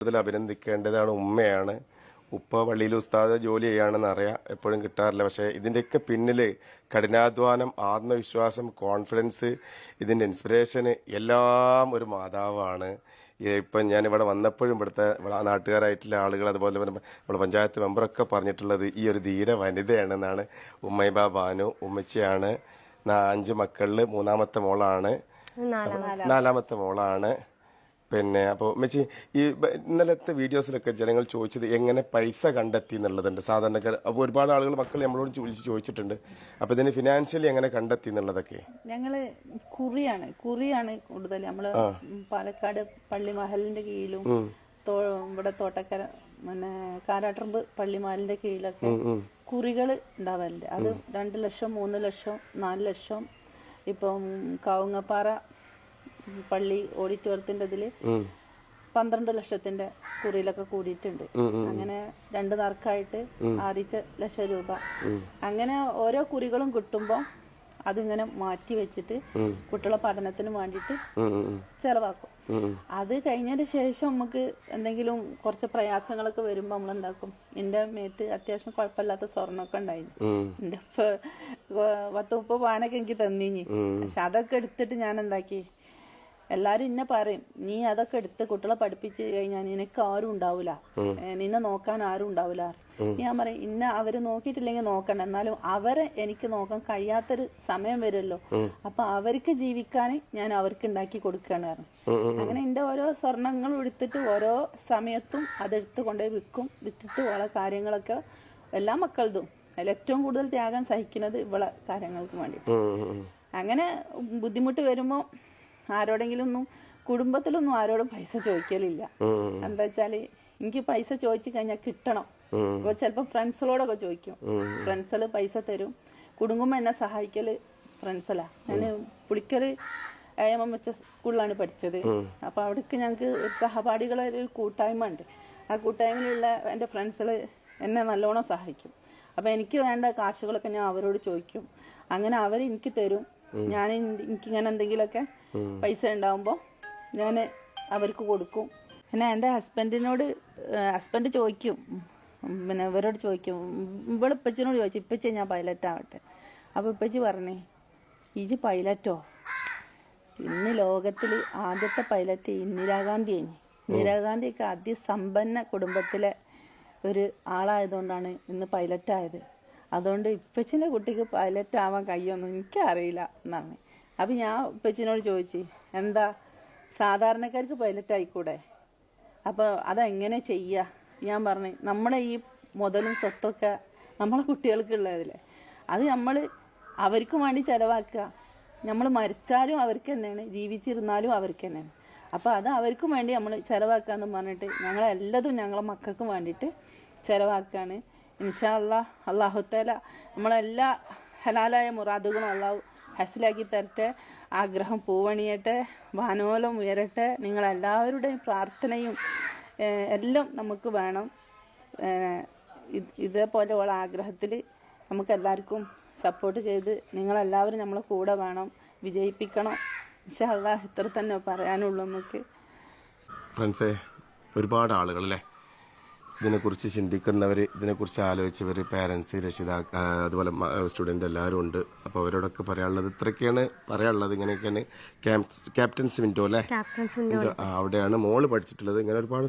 കൂടുതൽ അഭിനന്ദിക്കേണ്ടതാണ് ഉമ്മയാണ്. ഉപ്പ പള്ളിയിൽ ഉസ്താദ് ജോലി ചെയ്യാണെന്ന് അറിയാം എപ്പോഴും കിട്ടാറില്ല. പക്ഷേ ഇതിന്റെയൊക്കെ പിന്നിൽ കഠിനാധ്വാനം ആത്മവിശ്വാസം കോൺഫിഡൻസ് ഇതിന്റെ ഇൻസ്പിറേഷന് എല്ലാം ഒരു മാതാവാണ്. ഇപ്പം ഞാൻ ഇവിടെ വന്നപ്പോഴും ഇവിടുത്തെ ഇവിടെ നാട്ടുകാരായിട്ടുള്ള ആളുകൾ അതുപോലെ നമ്മുടെ പഞ്ചായത്ത് മെമ്പറൊക്കെ പറഞ്ഞിട്ടുള്ളത് ഈ ഒരു ധീര വനിതയാണെന്നാണ്. ഉമ്മൈബ ബാനു ഉമ്മച്ചിയാണ്. അഞ്ച് മക്കളിൽ മൂന്നാമത്തെ മോളാണ്. നാലാമത്തെ മോളാണ്. പിന്നെ അപ്പോൾ മെച്ചി ഈ ഇന്നലത്തെ വീഡിയോസിലൊക്കെ ജനങ്ങൾ ചോദിച്ചത് എങ്ങനെ പൈസ കണ്ടെത്തി എന്നുള്ളതുണ്ട്. സാധാരണക്കാർ അപ്പോൾ ഒരുപാട് ആളുകൾ മക്കൾ നമ്മളോട് വിളിച്ച് ചോദിച്ചിട്ടുണ്ട്. അപ്പോൾ ഇതിന് ഫിനാൻഷ്യലി എങ്ങനെ കണ്ടെത്തി എന്നുള്ളതൊക്കെ? ഞങ്ങൾ കുറിയാണ് കുറിയാണ് കൂടുതൽ. നമ്മൾ പാലക്കാട് പള്ളി മഹലിന്റെ കീഴിലും ഇവിടെ തോട്ടക്കര പിന്നെ കാരാട്ടറമ്പ് പള്ളിമാലിന്റെ കീഴിലൊക്കെ കുറികൾ ഉണ്ടാവലുണ്ട്. അത് രണ്ട് ലക്ഷം മൂന്ന് ലക്ഷം നാല് ലക്ഷം ഇപ്പം കാവുങ്ങപ്പാറ പള്ളി ഓഡിറ്റോറിയത്തിന്റെ ഇതിൽ പന്ത്രണ്ട് ലക്ഷത്തിന്റെ കുറിയിലൊക്കെ കൂടിയിട്ടുണ്ട്. അങ്ങനെ രണ്ട് നറുക്കായിട്ട് ആറിച്ച ലക്ഷം രൂപ. അങ്ങനെ ഓരോ കുറികളും കിട്ടുമ്പോൾ അതിങ്ങനെ മാറ്റി വെച്ചിട്ട് കുട്ടികളെ പഠനത്തിന് വേണ്ടിയിട്ട്. ചെലവാക്കും. അത് കഴിഞ്ഞതിന് ശേഷം നമുക്ക് എന്തെങ്കിലും കുറച്ച് പ്രയാസങ്ങളൊക്കെ വരുമ്പോൾ നമ്മൾ എന്താക്കും എന്റെ മേത്ത് അത്യാവശ്യം കുഴപ്പമില്ലാത്ത സ്വർണമൊക്കെ ഉണ്ടായിരുന്നു. എന്റെ പത്ത് മുപ്പത് പാനൊക്കെ എനിക്ക് തന്നിഞ്ഞി പക്ഷെ അതൊക്കെ എടുത്തിട്ട് ഞാൻ എന്താക്കി? എല്ലാരും ഇന്നെ പറയും നീ അതൊക്കെ എടുത്ത് കുട്ടികളെ പഠിപ്പിച്ച് കഴിഞ്ഞാൽ നിനക്ക് ആരും ഉണ്ടാവൂല. നിന്നെ നോക്കാൻ ആരും ഉണ്ടാവൂല. ഞാൻ പറയും ഇന്ന അവർ നോക്കിയിട്ടില്ലെങ്കിൽ നോക്കണ്ട. എന്നാലും അവരെ എനിക്ക് നോക്കാൻ കഴിയാത്തൊരു സമയം വരുമല്ലോ. അപ്പൊ അവർക്ക് ജീവിക്കാൻ ഞാൻ അവർക്ക് ഉണ്ടാക്കി കൊടുക്കുകയാണ് അങ്ങനെ എന്റെ ഓരോ സ്വർണങ്ങളും എടുത്തിട്ട് ഓരോ സമയത്തും അതെടുത്ത് കൊണ്ടുപോയി വിൽക്കും. വിറ്റിട്ട് ഓരോ കാര്യങ്ങളൊക്കെ എല്ലാ മക്കളതും അതിൽ ഏറ്റവും കൂടുതൽ ത്യാഗം സഹിക്കുന്നത് ഇവളെ കാര്യങ്ങൾക്ക് വേണ്ടി. അങ്ങനെ ബുദ്ധിമുട്ട് വരുമ്പോൾ ആരോടെങ്കിലും ഒന്നും കുടുംബത്തിലൊന്നും ആരോടും പൈസ ചോദിക്കലില്ല. എന്താ വെച്ചാൽ എനിക്ക് പൈസ ചോദിച്ചു കഴിഞ്ഞാൽ കിട്ടണം. അപ്പൊ ചിലപ്പോ ഫ്രണ്ട്സുകളോടൊക്കെ ചോദിക്കും. ഫ്രണ്ട്സിൽ പൈസ തരും. കുടുംബം എന്നെ സഹായിക്കൽ ഫ്രണ്ട്സലാ. ഞാൻ പുളിക്കൽ എം എം എച്ച് സ്കൂളിലാണ് പഠിച്ചത്. അപ്പൊ അവിടേക്ക് ഞങ്ങൾക്ക് സഹപാഠികളെ ഒരു കൂട്ടായ്മ ഉണ്ട്. ആ കൂട്ടായ്മയിലുള്ള എന്റെ ഫ്രണ്ട്സിൽ എന്നെ നല്ലോണം സഹായിക്കും. അപ്പൊ എനിക്ക് വേണ്ട കാശുകളൊക്കെ ഞാൻ അവരോട് ചോദിക്കും. അങ്ങനെ അവർ എനിക്ക് തരും. ഞാൻ എനിക്കിങ്ങനെ എന്തെങ്കിലുമൊക്കെ പൈസ ഉണ്ടാവുമ്പോൾ ഞാൻ അവർക്ക് കൊടുക്കും. പിന്നെ എന്റെ ഹസ്ബൻഡിനോട് ഹസ്ബൻഡ് ചോദിക്കും. പിന്നെ ഇവരോട് ചോദിക്കും. ഇവിടെ ഇപ്പച്ചിനോട് ചോദിച്ചു ഇപ്പച്ചി ഞാൻ പൈലറ്റ് ആവട്ടെ? അപ്പോൾ ഇപ്പച്ചി പറഞ്ഞേ ഇജ് പൈലറ്റോ? ഇന്ന് ലോകത്തിൽ ആദ്യത്തെ പൈലറ്റ് ഇന്ദിരാഗാന്ധി ആയി ഇന്ദിരാഗാന്ധിയൊക്കെ അതിസമ്പന്ന കുടുംബത്തിലെ ഒരു ആളായതുകൊണ്ടാണ് ഇന്ന് പൈലറ്റ് ആയത് അതുകൊണ്ട് ഇപ്പച്ചിന്റെ കുട്ടിക്ക് പൈലറ്റ് ആവാൻ കഴിയുമെന്ന് എനിക്കറിയില്ല എന്നാണ്. അപ്പം ഞാൻ ഇപ്പച്ചിനോട് ചോദിച്ചു എന്താ സാധാരണക്കാർക്ക് പൈലറ്റ് ആയിക്കൂടെ? അപ്പോൾ അതെങ്ങനെ ചെയ്യുക ഞാൻ പറഞ്ഞു നമ്മുടെ ഈ മുതലും സ്വത്തൊക്കെ നമ്മളെ കുട്ടികൾക്കുള്ളതില്ലേ അത് നമ്മൾ അവർക്ക് വേണ്ടി ചിലവാക്കുക. നമ്മൾ മരിച്ചാലും അവർക്ക് തന്നെയാണ് ജീവിച്ചിരുന്നാലും അവർക്ക് തന്നെയാണ്. അപ്പോൾ അത് അവർക്കും വേണ്ടി നമ്മൾ ചിലവാക്കാന്ന് പറഞ്ഞിട്ട് ഞങ്ങളെല്ലതും ഞങ്ങളെ മക്കൾക്കും വേണ്ടിയിട്ട് ചിലവാക്കുകയാണ് ഇൻഷാ അല്ലാ നമ്മളെല്ലാ ഹലാലായ മുറാദുകളും അള്ളാഹു ഹസിലാക്കി തരട്ടെ ആഗ്രഹം പൂവണിയട്ടെ വാനോലം ഉയരട്ടെ നിങ്ങളെല്ലാവരുടെയും പ്രാർത്ഥനയും എല്ലാം നമുക്ക് വേണം. ഇതേപോലെയുള്ള ആഗ്രഹത്തിൽ നമുക്ക് എല്ലാവർക്കും സപ്പോർട്ട് ചെയ്ത് നിങ്ങളെല്ലാവരും നമ്മളെ കൂടെ വേണം വിജയിപ്പിക്കണം. ഇൻഷാ അല്ലാ ഇത്ര തന്നെ പറയാനുള്ളൂ നമുക്ക്. ഫ്രണ്ട്സേ ഒരുപാട് ആളുകൾ അല്ലേ ഇതിനെക്കുറിച്ച് ചിന്തിക്കുന്നവർ ഇതിനെക്കുറിച്ച് ആലോചിച്ചവർ പാരൻസ് രക്ഷിതാ അതുപോലെ സ്റ്റുഡന്റ് എല്ലാവരും ഉണ്ട്. അപ്പോൾ അവരോടൊക്കെ പറയാനുള്ളത് ഇത്രയൊക്കെയാണ് പറയാനുള്ളത്. ഇങ്ങനെയൊക്കെയാണ് ക്യാപ്റ്റൻസ് വിൻഡോ അല്ലേ? അവിടെയാണ് മോൾ പഠിച്ചിട്ടുള്ളത്. ഇങ്ങനെ ഒരുപാട്